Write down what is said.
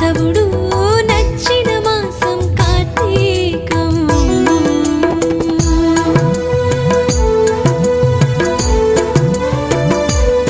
కేశవుడు